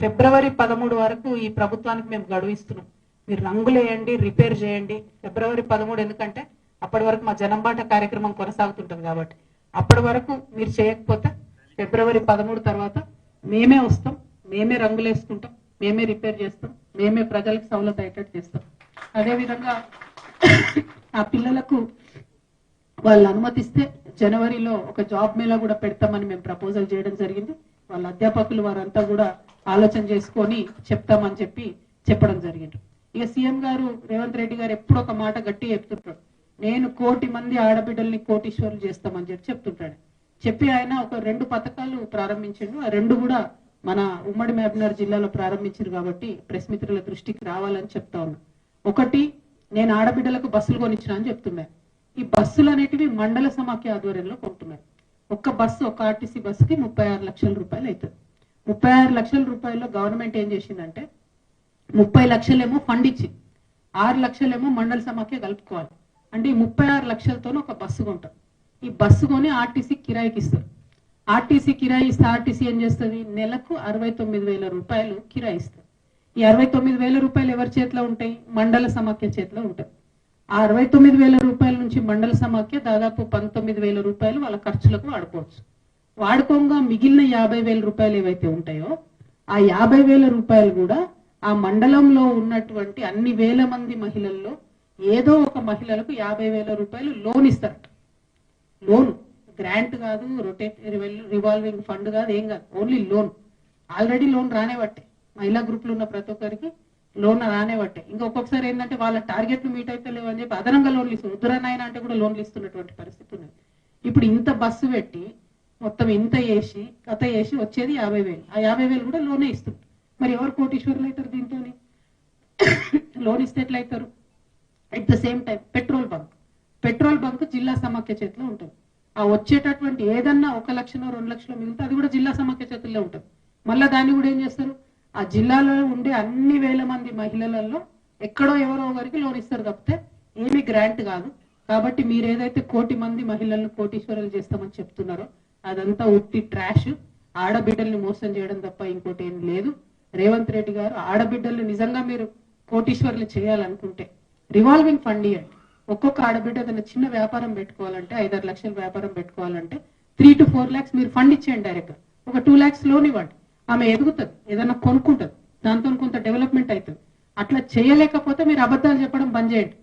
ఫిబ్రవరి పదమూడు వరకు ఈ ప్రభుత్వానికి మేము గడువు ఇస్తున్నాం మీరు రంగులు వేయండి రిపేర్ చేయండి. ఫిబ్రవరి పదమూడు ఎందుకంటే అప్పటి వరకు మా జనంబాట కార్యక్రమం కొనసాగుతుంటుంది కాబట్టి. అప్పటి వరకు మీరు చేయకపోతే ఫిబ్రవరి పదమూడు తర్వాత మేమే వస్తాం మేమే రంగులు వేసుకుంటాం మేమే రిపేర్ చేస్తాం మేమే ప్రజలకు సౌలత అయ్యేటట్టు చేస్తాం. అదేవిధంగా ఆ పిల్లలకు వాళ్ళు అనుమతిస్తే జనవరిలో ఒక జాబ్ మేళా కూడా పెడతామని మేము ప్రపోజల్ చేయడం జరిగింది. వాళ్ళ అధ్యాపకులు వారంతా కూడా ఆలోచన చేసుకొని చెప్తామని చెప్పి చెప్పడం జరిగింది. ఇక సీఎం గారు రేవంత్ రెడ్డి గారు ఎప్పుడు ఒక మాట గట్టి చెప్తుంటాడు. నేను కోటి మంది ఆడబిడ్డల్ని కోటీశ్వరులు చేస్తామని చెప్పి చెప్తుంటాడు. చెప్పి ఆయన ఒక రెండు పథకాలు ప్రారంభించిండు. ఆ రెండు కూడా మన ఉమ్మడి మహబూబ్నగర్ జిల్లాలో ప్రారంభించారు కాబట్టి ప్రెస్ మిత్రుల దృష్టికి రావాలని చెప్తా ఉన్నా. ఒకటి నేను ఆడబిడ్డలకు బస్సులు కొనిచ్చిన అని చెప్తున్నాను ఈ బస్సులు అనేటివి మండల సమాఖ్య ఆధ్వర్యంలో కొంటున్నారు. ఒక్క బస్సు ఒక ఆర్టీసీ బస్సుకి ముప్పై ఆరు లక్షల రూపాయలు అవుతుంది. ముప్పై ఆరు లక్షల రూపాయల్లో గవర్నమెంట్ ఏం చేసిందంటే ముప్పై లక్షలేమో ఫండ్ ఇచ్చింది ఆరు లక్షలేమో మండల సమాఖ్య కలుపుకోవాలి. అంటే ఈ ముప్పై ఆరు లక్షలతోనే ఒక బస్సు కొంటాం. ఈ బస్సు కొని ఆర్టీసీ కిరాయికి ఇస్తారు. ఆర్టీసీ కిరాయి ఇస్తే ఆర్టీసీ ఏం చేస్తుంది? నెలకు అరవై తొమ్మిది వేల రూపాయలు కిరాయి ఇస్తారు. ఈ అరవై తొమ్మిది వేల రూపాయలు ఎవరి చేతిలో ఉంటాయి? మండల సమాఖ్య చేతిలో ఉంటాయి. ఆ అరవై తొమ్మిది వేల రూపాయల నుంచి మండల సమాఖ్య దాదాపు పంతొమ్మిది వేల రూపాయలు వాళ్ళ ఖర్చులకు వాడుకోవచ్చు. వాడుకోగా మిగిలిన యాభై వేల రూపాయలు ఏవైతే ఉంటాయో ఆ యాభై వేల రూపాయలు కూడా ఆ మండలంలో ఉన్నటువంటి అన్ని వేల మంది మహిళల్లో ఏదో ఒక మహిళలకు యాభై వేల రూపాయలు లోన్ ఇస్తారట. లోన్. గ్రాంట్ కాదు రొటేట్ రివాల్వింగ్ ఫండ్ కాదు ఏం కాదు. Only loan. ఆల్రెడీ లోన్ రానే పట్టే మహిళా గ్రూప్లు ఉన్న ప్రతి ఒక్కరికి లోన్ రానే పట్టే ఇంకా ఒక్కొక్కసారి ఏంటంటే వాళ్ళ టార్గెట్లు మీట్ అయితే లేవు అని చెప్పి అదనంగా లోన్లు ఇస్తారు ఉద్దరనాయన అంటే కూడా లోన్లు ఇస్తున్నటువంటి పరిస్థితి ఉన్నది. ఇప్పుడు ఇంత బస్సు పెట్టి మొత్తం ఇంత వేసి కథ వేసి వచ్చేది యాభై వేలు. ఆ యాభై వేలు కూడా లోనే ఇస్తారు మరి ఎవరు కోటీశ్వరులు అవుతారు దీంతో లోన్ ఇస్తే ఎట్లయితారు at the same time petrol bunk petrol bunk జిల్లా సమాఖ్య చేతిలో ఉంటుంది. ఆ వచ్చేటటువంటి ఏదన్నా ఒక లక్షలో రెండు లక్షలో మిగిలితే అది కూడా జిల్లా సమాఖ్య చేతుల్లో ఉంటుంది. మళ్ళీ దాన్ని కూడా ఏం చేస్తారు? ఆ జిల్లాలో ఉండే అన్ని వేల మంది మహిళలలో ఎక్కడో ఎవరో ఒకరికి లోన్ ఇస్తారు తప్పితే ఏమీ గ్రాంట్ కాదు. కాబట్టి మీరు ఏదైతే కోటి మంది మహిళలను కోటీశ్వరులు చేస్తామని చెప్తున్నారో అదంతా ఉత్తి ట్రాష్. ఆడబిడ్డల్ని మోసం చేయడం తప్ప ఇంకోటి ఏం లేదు. రేవంత్ రెడ్డి గారు ఆడబిడ్డలు నిజంగా మీరు కోటీశ్వరులు చేయాలనుకుంటే రివాల్వింగ్ ఫండ్ ఇవ్వండి ఒక్కొక్క ఆడబిడ్డ ఏదైనా చిన్న వ్యాపారం పెట్టుకోవాలంటే ఐదారు లక్షల వ్యాపారం పెట్టుకోవాలంటే త్రీ టు ఫోర్ లాక్స్ మీరు ఫండ్ ఇచ్చేయండి డైరెక్ట్ ఒక టూ లాక్స్ లోన్ ఇవ్వండి. ఆమె ఎదుగుతుంది ఏదైనా కొనుక్కుంటుంది దాంతో కొంత డెవలప్మెంట్ అవుతుంది. అట్లా చేయలేకపోతే మీరు అబద్ధాలు చెప్పడం బంద్ చేయండి.